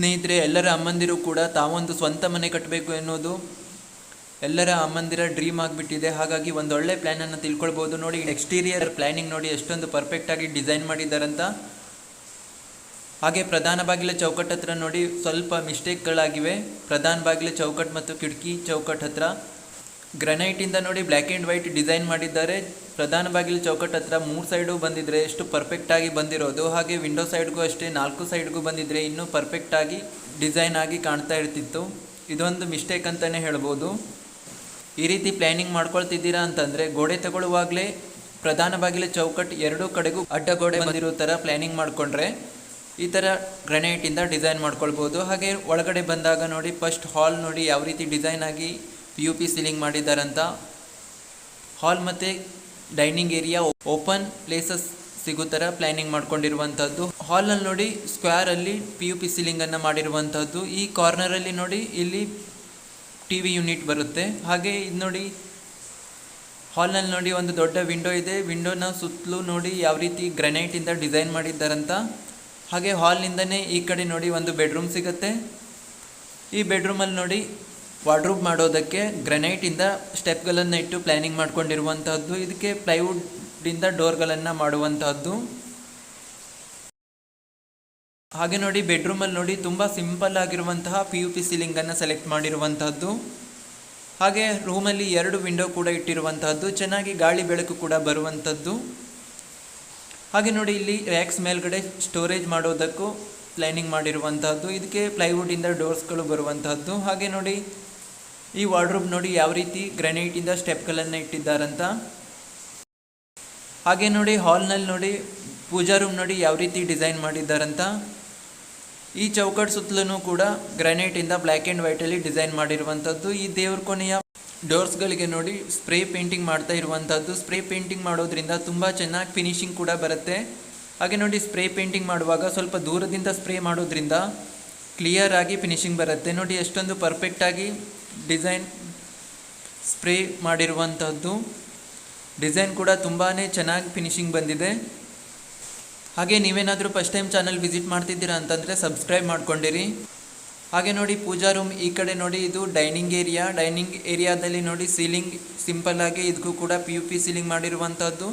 ಸ್ನೇಹಿತರೆ, ಎಲ್ಲರ ಅಮ್ಮಂದಿರು ಕೂಡ ತಾವೊಂದು ಸ್ವಂತ ಮನೆ ಕಟ್ಟಬೇಕು ಎನ್ನುವುದು ಎಲ್ಲರ ಅಮ್ಮಂದಿರ ಡ್ರೀಮ್ ಆಗಿಬಿಟ್ಟಿದೆ. ಹಾಗಾಗಿ ಒಂದು ಒಳ್ಳೆ ಪ್ಲ್ಯಾನನ್ನು ತಿಳ್ಕೊಳ್ಬೋದು. ನೋಡಿ ಎಕ್ಸ್ಟೀರಿಯರ್ ಪ್ಲ್ಯಾನಿಂಗ್ ನೋಡಿ ಎಷ್ಟೊಂದು ಪರ್ಫೆಕ್ಟಾಗಿ ಡಿಸೈನ್ ಮಾಡಿದ್ದಾರಂತ. ಹಾಗೆ ಪ್ರಧಾನ ಬಾಗಿಲ ಚೌಕಟ್ಟು ಹತ್ರ ನೋಡಿ ಸ್ವಲ್ಪ ಮಿಸ್ಟೇಕ್ಗಳಾಗಿವೆ ಪ್ರಧಾನ ಬಾಗಿಲ ಚೌಕಟ್ಟು ಮತ್ತು ಕಿಟಕಿ ಚೌಕಟ್ಟು ಹತ್ರ. ಗ್ರನೈಟಿಂದ ನೋಡಿ ಬ್ಲ್ಯಾಕ್ ಆ್ಯಂಡ್ ವೈಟ್ ಡಿಸೈನ್ ಮಾಡಿದ್ದಾರೆ. ಪ್ರಧಾನ ಬಾಗಿಲು ಚೌಕಟ್ಟು ಹತ್ರ ಮೂರು ಸೈಡು ಬಂದಿದ್ರೆ ಎಷ್ಟು ಪರ್ಫೆಕ್ಟಾಗಿ ಬಂದಿರೋದು, ಹಾಗೆ ವಿಂಡೋ ಸೈಡ್ಗೂ ಅಷ್ಟೇ ನಾಲ್ಕು ಸೈಡ್ಗೂ ಬಂದಿದ್ರೆ ಇನ್ನೂ ಪರ್ಫೆಕ್ಟಾಗಿ ಡಿಸೈನ್ ಆಗಿ ಕಾಣ್ತಾ ಇರ್ತಿತ್ತು. ಇದೊಂದು ಮಿಸ್ಟೇಕ್ ಅಂತಲೇ ಹೇಳ್ಬೋದು. ಈ ರೀತಿ ಪ್ಲ್ಯಾನಿಂಗ್ ಮಾಡ್ಕೊಳ್ತಿದ್ದೀರಾ ಅಂತಂದರೆ ಗೋಡೆ ತಗೊಳ್ಳುವಾಗಲೇ ಪ್ರಧಾನ ಬಾಗಿಲು ಚೌಕಟ್ಟು ಎರಡೂ ಕಡೆಗೂ ಅಡ್ಡ ಗೋಡೆ ಬಂದಿರೋ ಥರ ಪ್ಲ್ಯಾನಿಂಗ್ ಮಾಡಿಕೊಂಡ್ರೆ ಈ ಥರ ಗ್ರನೈಟಿಂದ ಡಿಸೈನ್ ಮಾಡ್ಕೊಳ್ಬೋದು. ಹಾಗೆ ಒಳಗಡೆ ಬಂದಾಗ ನೋಡಿ ಫಸ್ಟ್ ಹಾಲ್ ನೋಡಿ ಯಾವ ರೀತಿ ಡಿಸೈನ್ ಆಗಿ ಪಿ ಯು ಪಿ ಸೀಲಿಂಗ್ ಮಾಡಿದ್ದಾರಂತ. ಹಾಲ್ ಮತ್ತು ಡೈನಿಂಗ್ ಏರಿಯಾ ಓಪನ್ ಪ್ಲೇಸಸ್ ಸಿಗೋ ಥರ ಪ್ಲಾನಿಂಗ್ ಮಾಡ್ಕೊಂಡಿರುವಂಥದ್ದು. ಹಾಲಲ್ಲಿ ನೋಡಿ ಸ್ಕ್ವೇರ್ ಅಲ್ಲಿ ಪಿ ಯು ಪಿ ಸೀಲಿಂಗನ್ನು ಮಾಡಿರುವಂಥದ್ದು. ಈ ಕಾರ್ನರಲ್ಲಿ ನೋಡಿ ಇಲ್ಲಿ ಟಿ ವಿ ಯೂನಿಟ್ ಬರುತ್ತೆ. ಹಾಗೆ ಇದು ನೋಡಿ ಹಾಲ್ನಲ್ಲಿ ನೋಡಿ ಒಂದು ದೊಡ್ಡ ವಿಂಡೋ ಇದೆ. ವಿಂಡೋನ ಸುತ್ತಲೂ ನೋಡಿ ಯಾವ ರೀತಿ ಗ್ರನೈಟಿಂದ ಡಿಸೈನ್ ಮಾಡಿದ್ದಾರಂತ. ಹಾಗೆ ಹಾಲ್ನಿಂದನೇ ಈ ಕಡೆ ನೋಡಿ ಒಂದು ಬೆಡ್ರೂಮ್ ಸಿಗುತ್ತೆ. ಈ ಬೆಡ್ರೂಮಲ್ಲಿ ನೋಡಿ ವಾರ್ಡ್ರೂಬ್ ಮಾಡೋದಕ್ಕೆ ಗ್ರೆನೈಟಿಂದ ಸ್ಟೆಪ್ಗಳನ್ನು ಇಟ್ಟು ಪ್ಲ್ಯಾನಿಂಗ್ ಮಾಡ್ಕೊಂಡಿರುವಂತಹದ್ದು, ಇದಕ್ಕೆ ಪ್ಲೈವುಡ್ಡಿಂದ ಡೋರ್ಗಳನ್ನು ಮಾಡುವಂತಹದ್ದು. ಹಾಗೆ ನೋಡಿ ಬೆಡ್ರೂಮಲ್ಲಿ ನೋಡಿ ತುಂಬ ಸಿಂಪಲ್ ಆಗಿರುವಂತಹ ಪಿ ಯು ಪಿ ಸೀಲಿಂಗನ್ನು ಸೆಲೆಕ್ಟ್ ಮಾಡಿರುವಂಥದ್ದು ಹಾಗೆ ರೂಮಲ್ಲಿ ಎರಡು ವಿಂಡೋ ಕೂಡ ಇಟ್ಟಿರುವಂತಹದ್ದು, ಚೆನ್ನಾಗಿ ಗಾಳಿ ಬೆಳಕು ಕೂಡ ಬರುವಂಥದ್ದು ಹಾಗೆ ನೋಡಿ ಇಲ್ಲಿ ರ್ಯಾಕ್ಸ್ ಮೇಲ್ಗಡೆ ಸ್ಟೋರೇಜ್ ಮಾಡೋದಕ್ಕೂ ಪ್ಲ್ಯಾನಿಂಗ್ ಮಾಡಿರುವಂಥದ್ದು ಇದಕ್ಕೆ ಪ್ಲೈವುಡ್ಡಿಂದ ಡೋರ್ಸ್ಗಳು ಬರುವಂಥದ್ದು ಹಾಗೆ ನೋಡಿ ಈ ವಾರ್ಡ್ರೂಬ್ ನೋಡಿ ಯಾವ ರೀತಿ ಗ್ರನೈಟಿಂದ ಸ್ಟೆಪ್ಗಳನ್ನು ಇಟ್ಟಿದ್ದಾರಂತ. ಹಾಗೆ ನೋಡಿ ಹಾಲ್ನಲ್ಲಿ ನೋಡಿ ಪೂಜಾ ರೂಮ್ ನೋಡಿ ಯಾವ ರೀತಿ ಡಿಸೈನ್ ಮಾಡಿದ್ದಾರಂತ. ಈ ಚೌಕಟ್ ಸುತ್ತಲೂ ಕೂಡ ಗ್ರಾನೈಟಿಂದ ಬ್ಲ್ಯಾಕ್ ಆ್ಯಂಡ್ ವೈಟಲ್ಲಿ ಡಿಸೈನ್ ಮಾಡಿರುವಂಥದ್ದು ಈ ದೇವ್ರ ಕೊನೆಯ ಡೋರ್ಸ್ಗಳಿಗೆ ನೋಡಿ ಸ್ಪ್ರೇ ಪೇಂಟಿಂಗ್ ಮಾಡ್ತಾ ಇರುವಂಥದ್ದು ಸ್ಪ್ರೇ ಪೇಂಟಿಂಗ್ ಮಾಡೋದ್ರಿಂದ ತುಂಬ ಚೆನ್ನಾಗಿ ಫಿನಿಶಿಂಗ್ ಕೂಡ ಬರುತ್ತೆ. ಹಾಗೆ ನೋಡಿ ಸ್ಪ್ರೇ ಪೇಂಟಿಂಗ್ ಮಾಡುವಾಗ ಸ್ವಲ್ಪ ದೂರದಿಂದ ಸ್ಪ್ರೇ ಮಾಡೋದ್ರಿಂದ ಕ್ಲಿಯರ್ ಆಗಿ ಫಿನಿಶಿಂಗ್ ಬರುತ್ತೆ. ನೋಡಿ, ಎಷ್ಟೊಂದು ಪರ್ಫೆಕ್ಟಾಗಿ ಡಿಸೈನ್ ಸ್ಪ್ರೇ ಮಾಡಿರುವಂಥದ್ದು. ಡಿಸೈನ್ ಕೂಡ ತುಂಬಾ ಚೆನ್ನಾಗಿ ಫಿನಿಶಿಂಗ್ ಬಂದಿದೆ. ಹಾಗೆ ನೀವೇನಾದರೂ ಫಸ್ಟ್ ಟೈಮ್ ಚಾನಲ್ ವಿಸಿಟ್ ಮಾಡ್ತಿದ್ದೀರಾ ಅಂತಂದರೆ ಸಬ್ಸ್ಕ್ರೈಬ್ ಮಾಡ್ಕೊಂಡಿರಿ. ಹಾಗೆ ನೋಡಿ, ಪೂಜಾ ರೂಮ್ ಈ ಕಡೆ ನೋಡಿ, ಇದು ಡೈನಿಂಗ್ ಏರಿಯಾ ಡೈನಿಂಗ್ ಏರಿಯಾದಲ್ಲಿ ನೋಡಿ ಸೀಲಿಂಗ್ ಸಿಂಪಲ್ ಆಗಿ ಇದಕ್ಕೂ ಕೂಡ ಪಿ ಯು ಪಿ ಸೀಲಿಂಗ್ ಮಾಡಿರುವಂಥದ್ದು.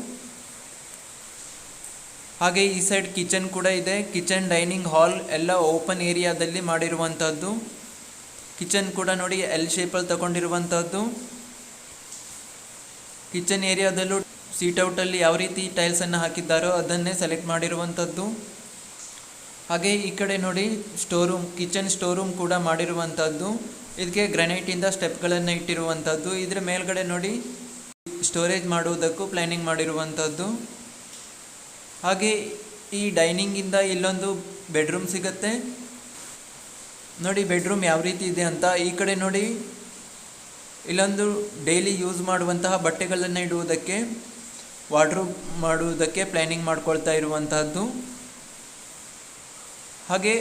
ಹಾಗೆ ಈ ಸೈಡ್ ಕಿಚನ್ ಕೂಡ ಇದೆ. ಕಿಚನ್, ಡೈನಿಂಗ್ ಹಾಲ್ ಎಲ್ಲ ಓಪನ್ ಏರಿಯಾದಲ್ಲಿ ಮಾಡಿರುವಂಥದ್ದು ಕಿಚನ್ ಕೂಡ ನೋಡಿ ಎಲ್ ಶೇಪಲ್ಲಿ ತಗೊಂಡಿರುವಂಥದ್ದು ಕಿಚನ್ ಏರಿಯಾದಲ್ಲೂ ಸೀಟ್ ಔಟಲ್ಲಿ ಯಾವ ರೀತಿ ಟೈಲ್ಸನ್ನು ಹಾಕಿದ್ದಾರೋ ಅದನ್ನೇ ಸೆಲೆಕ್ಟ್ ಮಾಡಿರುವಂಥದ್ದು ಹಾಗೆ ಈ ಕಡೆ ನೋಡಿ ಸ್ಟೋರೂಮ್ ಕಿಚನ್ ಸ್ಟೋರೂಮ್ ಕೂಡ ಮಾಡಿರುವಂಥದ್ದು ಇದಕ್ಕೆ ಗ್ರನೈಟಿಂದ ಸ್ಟೆಪ್ಗಳನ್ನು ಇಟ್ಟಿರುವಂಥದ್ದು ಇದರ ಮೇಲ್ಗಡೆ ನೋಡಿ ಸ್ಟೋರೇಜ್ ಮಾಡುವುದಕ್ಕೂ ಪ್ಲ್ಯಾನಿಂಗ್ ಮಾಡಿರುವಂಥದ್ದು ಹಾಗೆ ಈ ಡೈನಿಂಗಿಂದ ಇಲ್ಲೊಂದು ಬೆಡ್ರೂಮ್ ಸಿಗುತ್ತೆ. ನೋಡಿ ಬೆಡ್ರೂಮ್ ಯಾವ ರೀತಿ ಇದೆ ಅಂತ. ಈ ಕಡೆ ನೋಡಿ ಇಲ್ಲೊಂದು ಡೈಲಿ ಯೂಸ್ ಮಾಡುವಂತಹ ಬಟ್ಟೆಗಳನ್ನು ಇಡುವುದಕ್ಕೆ ವಾರ್ಡ್ರೂಬ್ ಮಾಡುವುದಕ್ಕೆ ಪ್ಲ್ಯಾನಿಂಗ್ ಮಾಡ್ಕೊಳ್ತಾ ಇರುವಂತಹದ್ದು. ಹಾಗೆ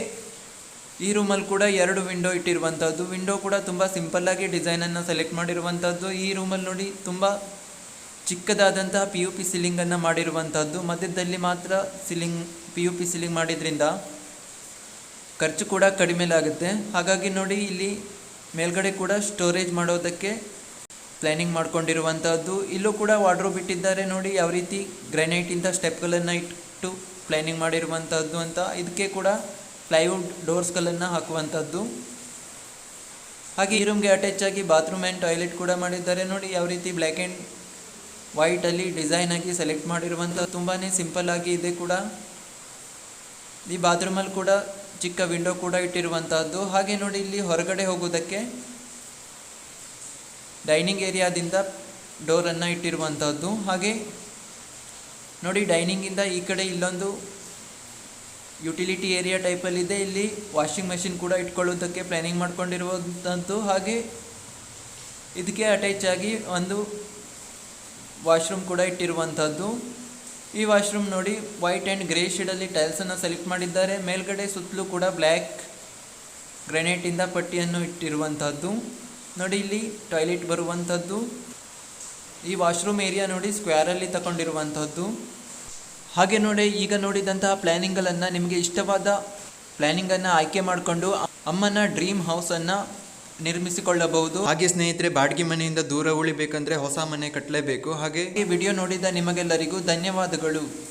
ಈ ರೂಮಲ್ಲಿ ಕೂಡ ಎರಡು ವಿಂಡೋ ಇಟ್ಟಿರುವಂಥದ್ದು ವಿಂಡೋ ಕೂಡ ತುಂಬ ಸಿಂಪಲ್ಲಾಗಿ ಡಿಸೈನನ್ನು ಸೆಲೆಕ್ಟ್ ಮಾಡಿರುವಂಥದ್ದು ಈ ರೂಮಲ್ಲಿ ನೋಡಿ ತುಂಬ ಚಿಕ್ಕದಾದಂತಹ ಪಿ ಯು ಪಿ ಸಿಲಿಂಗನ್ನು ಮಾಡಿರುವಂಥದ್ದು ಮಧ್ಯದಲ್ಲಿ ಮಾತ್ರ ceiling P U P ceiling ಮಾಡಿದ್ರಿಂದ ಖರ್ಚು ಕೂಡ ಕಡಿಮೆಲಾಗುತ್ತೆ ಹಾಗಾಗಿ ನೋಡಿ, ಇಲ್ಲಿ ಮೇಲ್ಗಡೆ ಕೂಡ ಸ್ಟೋರೇಜ್ ಮಾಡೋದಕ್ಕೆ ಪ್ಲ್ಯಾನಿಂಗ್ ಮಾಡಿಕೊಂಡಿರುವಂಥದ್ದು ಇಲ್ಲೂ ಕೂಡ ವಾರ್ಡ್ರೋಬ್ ಇಟ್ಟಿದ್ದಾರೆ ನೋಡಿ, ಯಾವ ರೀತಿ ಗ್ರ್ಯಾನೈಟಿಂದ ಸ್ಟೆಪ್ಗಳನ್ನು ಇಟ್ಟು ಪ್ಲ್ಯಾನಿಂಗ್ ಮಾಡಿರುವಂಥದ್ದು ಅಂತ. ಇದಕ್ಕೆ ಕೂಡ ಪ್ಲೈವುಡ್ ಡೋರ್ಸ್ಗಳನ್ನು ಹಾಕುವಂಥದ್ದು ಹಾಗೆ ಈ ರೂಮ್ಗೆ ಅಟ್ಯಾಚ್ ಆಗಿ ಬಾತ್ರೂಮ್ ಆ್ಯಂಡ್ ಟಾಯ್ಲೆಟ್ ಕೂಡ ಮಾಡಿದ್ದಾರೆ ನೋಡಿ, ಯಾವ ರೀತಿ ಬ್ಲ್ಯಾಕ್ ಆ್ಯಂಡ್ ವೈಟಲ್ಲಿ ಡಿಸೈನ್ ಆಗಿ ಸೆಲೆಕ್ಟ್ ಮಾಡಿರುವಂಥ ತುಂಬಾ ಸಿಂಪಲ್ ಆಗಿ ಇದೆ ಕೂಡ. ಈ ಬಾತ್ರೂಮಲ್ಲಿ ಕೂಡ ಚಿಕ್ಕ ವಿಂಡೋ ಕೂಡ ಇಟ್ಟಿರುವಂಥದ್ದು ಹಾಗೆ ನೋಡಿ ಇಲ್ಲಿ ಹೊರಗಡೆ ಹೋಗೋದಕ್ಕೆ ಡೈನಿಂಗ್ ಏರಿಯಾದಿಂದ ಡೋರನ್ನು ಇಟ್ಟಿರುವಂಥದ್ದು ಹಾಗೆ ನೋಡಿ ಡೈನಿಂಗಿಂದ ಈ ಕಡೆ ಇಲ್ಲೊಂದು ಯುಟಿಲಿಟಿ ಏರಿಯಾ ಟೈಪಲ್ಲಿದೆ ಇಲ್ಲಿ ವಾಷಿಂಗ್ ಮೆಷಿನ್ ಕೂಡ ಇಟ್ಕೊಳ್ಳೋದಕ್ಕೆ ಪ್ಲ್ಯಾನಿಂಗ್ ಮಾಡ್ಕೊಂಡಿರುವಂಥದ್ದು ಹಾಗೆ ಇದಕ್ಕೆ ಅಟ್ಯಾಚ್ ಆಗಿ ಒಂದು ವಾಶ್ರೂಮ್ ಕೂಡ ಇಟ್ಟಿರುವಂಥದ್ದು. ಈ ವಾಶ್ರೂಮ್ ನೋಡಿ ವೈಟ್ ಆ್ಯಂಡ್ ಗ್ರೇ ಶೇಡಲ್ಲಿ ಟೈಲ್ಸನ್ನು ಸೆಲೆಕ್ಟ್ ಮಾಡಿದ್ದಾರೆ. ಮೇಲ್ಗಡೆ ಸುತ್ತಲೂ ಕೂಡ ಬ್ಲ್ಯಾಕ್ ಗ್ರೆನೇಟಿಂದ ಪಟ್ಟಿಯನ್ನು ಇಟ್ಟಿರುವಂಥದ್ದು. ನೋಡಿ ಇಲ್ಲಿ ಟಾಯ್ಲೆಟ್ ಬರುವಂಥದ್ದು. ಈ ವಾಶ್ರೂಮ್ ಏರಿಯಾ ನೋಡಿ ಸ್ಕ್ವೇರಲ್ಲಿ ತಗೊಂಡಿರುವಂಥದ್ದು. ಹಾಗೆ ನೋಡಿ ಈಗ ನೋಡಿದಂತಹ ಪ್ಲ್ಯಾನಿಂಗ್ಗಳನ್ನು ನಿಮಗೆ ಇಷ್ಟವಾದ ಪ್ಲ್ಯಾನಿಂಗನ್ನು ಆಯ್ಕೆ ಮಾಡಿಕೊಂಡು ಅಮ್ಮನ ಡ್ರೀಮ್ ಹೌಸನ್ನು ನಿರ್ಮಿಸಿಕೊಳ್ಳಬಹುದು. ಹಾಗೆ ಸ್ನೇಹಿತರೆ, ಬಾಡಿಗೆ ಮನೆಯಿಂದ ದೂರ ಉಳಿಬೇಕಂದ್ರೆ ಹೊಸ ಮನೆ ಕಟ್ಟಲೇಬೇಕು. ಹಾಗೆ ಈ ವಿಡಿಯೋ ನೋಡಿದ ನಿಮಗೆಲ್ಲರಿಗೂ ಧನ್ಯವಾದಗಳು.